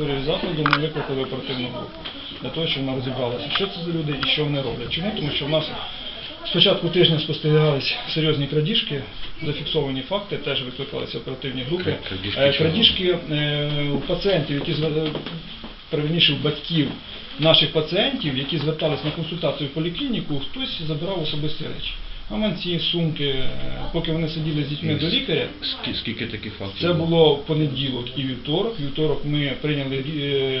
території закладу ми викликали оперативну групу для того, щоб вона розібралася, що це за люди і що вони роблять. Чому? Тому що в нас з початку тижня спостерігались серйозні крадіжки, зафіксовані факти, теж викликалися оперативні групи. Крадіжки Е. Крадіжки е, у пацієнтів, які правильніше у батьків наших пацієнтів, які звертались на консультацію в поліклініку, хтось забирав особисті речі. Гаманці, сумки, е, поки вони сиділи з дітьми до лікаря. Скі- Скільки таких фактів? Це було в понеділок і вівторок. Вівторок ми прийняли е,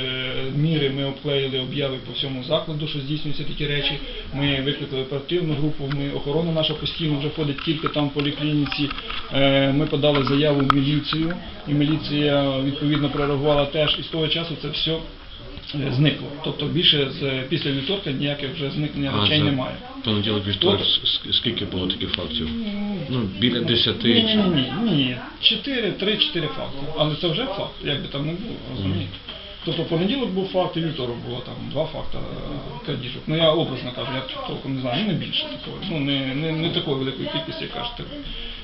міри, ми обклеїли обяви по всьому закладу, що здійснюються такі речі. Ми викликали оперативну групу. Ми охорона наша постійно вже ходить тільки там в поліклініці. Е, Ми подали заяву в міліцію, і міліція відповідно прореагувала теж. І з того часу це все зникло. Тобто більше з після вівторка ніяких вже зникнення А, речей за немає. Понеділок вівторок Тобто- с- скільки було таких фактів? Ну, біля Ні, десяти. ні, ні, ні, ні. Чотири, три-чотири факти. Але це вже факт, як би там не було, розумієте. Тобто понеділок був факт, і вівторок було там два факти е, крадіжок. Ну я образно кажу, я толком не знаю, ну не більше такої, ну не, не, не такої великої кількості, як кажете.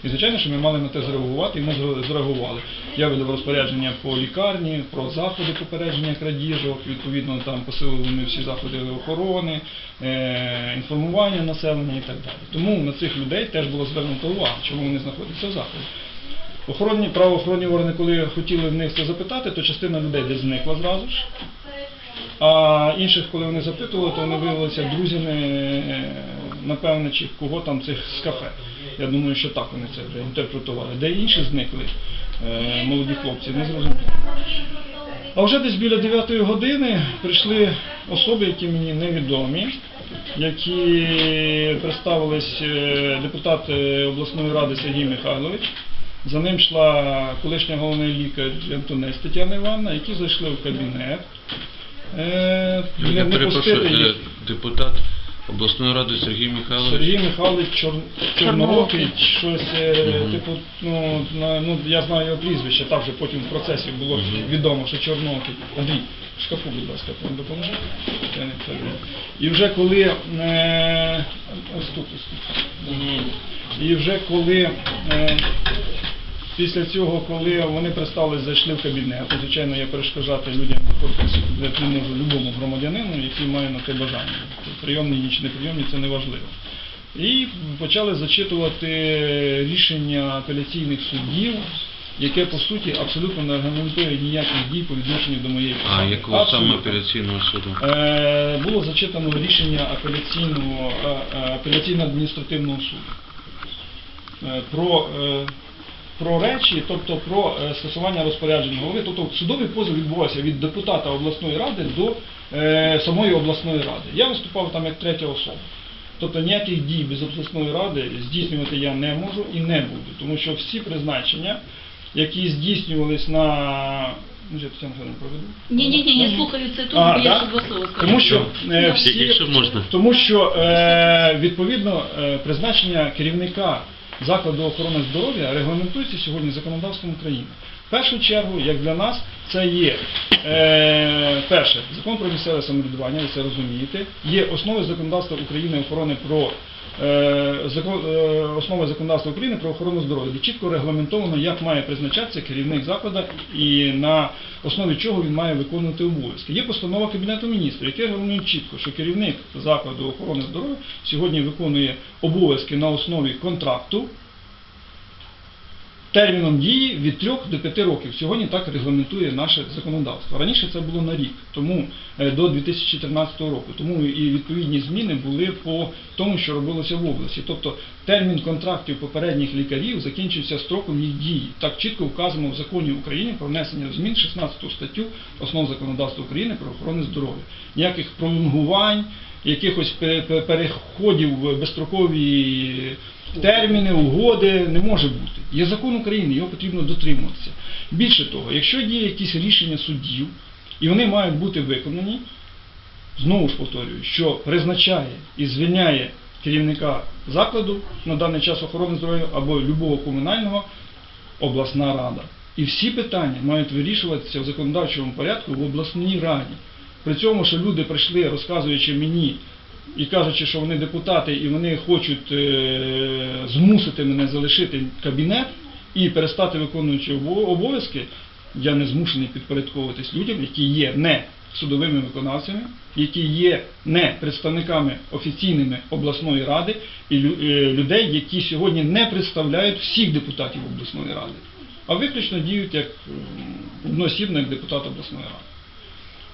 І звичайно, що ми мали на те зреагувати, і ми зреагували. Я видав розпорядження по лікарні, про заходи попередження крадіжок, відповідно там посилили всі заходи охорони, е, інформування населення і так далі. Тому на цих людей теж було звернуто увагу, чому вони знаходяться в заході. Охоронні правоохоронні органи, коли хотіли в них це запитати, то частина людей десь зникла зразу ж. А інших, коли вони запитували, то вони виявилися друзями, е, напевне, чи кого там цих з кафе. Я думаю, що так вони це вже інтерпретували. Де інші зникли, е, молоді хлопці, не зрозуміло. А вже десь біля 9 години прийшли особи, які мені невідомі, які представились е, депутат обласної ради Сергій Михайлович. За ним йшла колишня головний лікар Антонець Тетяна Івановна, які зайшли в кабінет. Е, Я перепрошую, е, депутат обласної ради Сергій Михайлович. Сергій Михайлович Чор... Чорноокий, щось, Мгм. типу, ну, на, ну, я знаю його прізвище, так вже потім в процесі було відомо, що Чорноокий. Андрій, в шкафу, будь ласка, вам. І вже коли, е, ось тут, ось тут. І вже коли, е, після цього, коли вони представились, зайшли в кабінет, то, звичайно, я перешкоджати людям виходити не можу любому громадянину, який має на те бажання. Прийомні чи неприйомні, це не важливо. І почали зачитувати рішення апеляційних суддів, яке по суті абсолютно не аргументує ніяких дій по відношенню до моєї посади. А якого саме апеляційного суду? Е, було зачитано рішення апеляційного е, е, апеляційно-адміністративного суду Е, про, е, про речі, тобто про е, скасування розпорядження голови. Тобто судовий позов відбувався від депутата обласної ради до е, самої обласної ради. Я виступав там як третя особа. Тобто ніяких дій без обласної ради здійснювати я не можу і не буду, тому що всі призначення, які здійснювались на Ну, проведу. Ні, ні, ні, я слухаю це тут, А, я да? ще два слова скажу. Тому що е, всі, Якщо можна. тому що е, відповідно е, призначення керівника закладу охорони здоров'я регламентується сьогодні законодавством України. В першу чергу, як для нас, це є е, перше закон про місцеве самоврядування, ви це розумієте. Є основи законодавства України охорони про е, закон, е, основи законодавства України про охорону здоров'я, де чітко регламентовано, як має призначатися керівник закладу і на основі чого він має виконувати обов'язки. Є постанова Кабінету міністрів, яка регламентує чітко, що керівник закладу охорони здоров'я сьогодні виконує обов'язки на основі контракту терміном дії від 3 до 5 років. Сьогодні так регламентує наше законодавство. Раніше це було на рік, тому е, до 2014 року. Тому і відповідні зміни були по тому, що робилося в області. Тобто термін контрактів попередніх лікарів закінчився строком їх дії. Так чітко вказано в законі України про внесення змін 16 статтю основ законодавства України про охорону здоров'я. Ніяких пролонгувань, якихось пе- пе- переходів в безстрокові терміни, угоди не може бути. Є закон України, його потрібно дотримуватися. Більше того, якщо є якісь рішення суддів, і вони мають бути виконані, знову ж повторюю, що призначає і звільняє керівника закладу на даний час охорони здоров'я або любого комунального обласна рада. І всі питання мають вирішуватися в законодавчому порядку в обласній раді. При цьому, що люди прийшли, розказуючи мені і кажучи, що вони депутати і вони хочуть е, змусити мене залишити кабінет і перестати виконуючи обов'язки, я не змушений підпорядковуватись людям, які є не судовими виконавцями, які є не представниками офіційними обласної ради і е, людей, які сьогодні не представляють всіх депутатів обласної ради, а виключно діють як одноосібно як депутат обласної ради.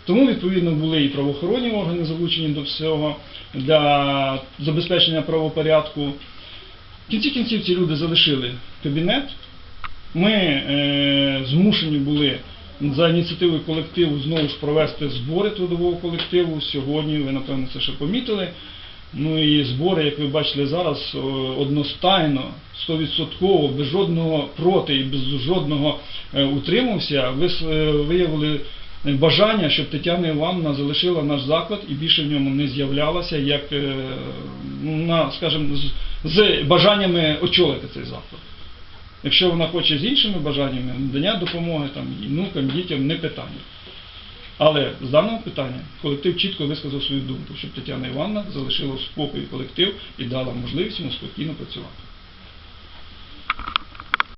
Тому, відповідно, були і правоохоронні органи залучені до всього для забезпечення правопорядку. В кінці кінців ці люди залишили кабінет. Ми е, змушені були за ініціативою колективу знову ж провести збори трудового колективу. Сьогодні ви, напевно, це ще помітили. Ну і збори, як ви бачили зараз, одностайно, стовідсотково, без жодного проти і без жодного е, утримався, е, виявили бажання, щоб Тетяна Івановна залишила наш заклад і більше в ньому не з'являлася, як е, ну, на, скажімо, з, бажаннями очолити цей заклад. Якщо вона хоче з іншими бажаннями, надання допомоги там, внукам, дітям не питання. Але з даного питання колектив чітко висказав свою думку, щоб Тетяна Івановна залишила в спокої колектив і дала можливість йому спокійно працювати.